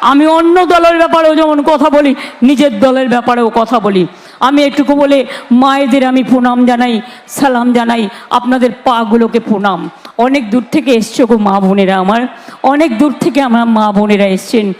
আমি অন্য দলের ব্যাপারেও যেমন কথা বলি, নিজের দলের ব্যাপারেও কথা বলি। আমি এটুকু বলে মায়েদের আমি প্রণাম জানাই, সালাম জানাই, আপনাদের পাগুলোকে প্রণাম। অনেক দূর থেকে এসছো গো মা বোনেরা আমার, অনেক দূর থেকে আমার মা বোনেরা এসছেন।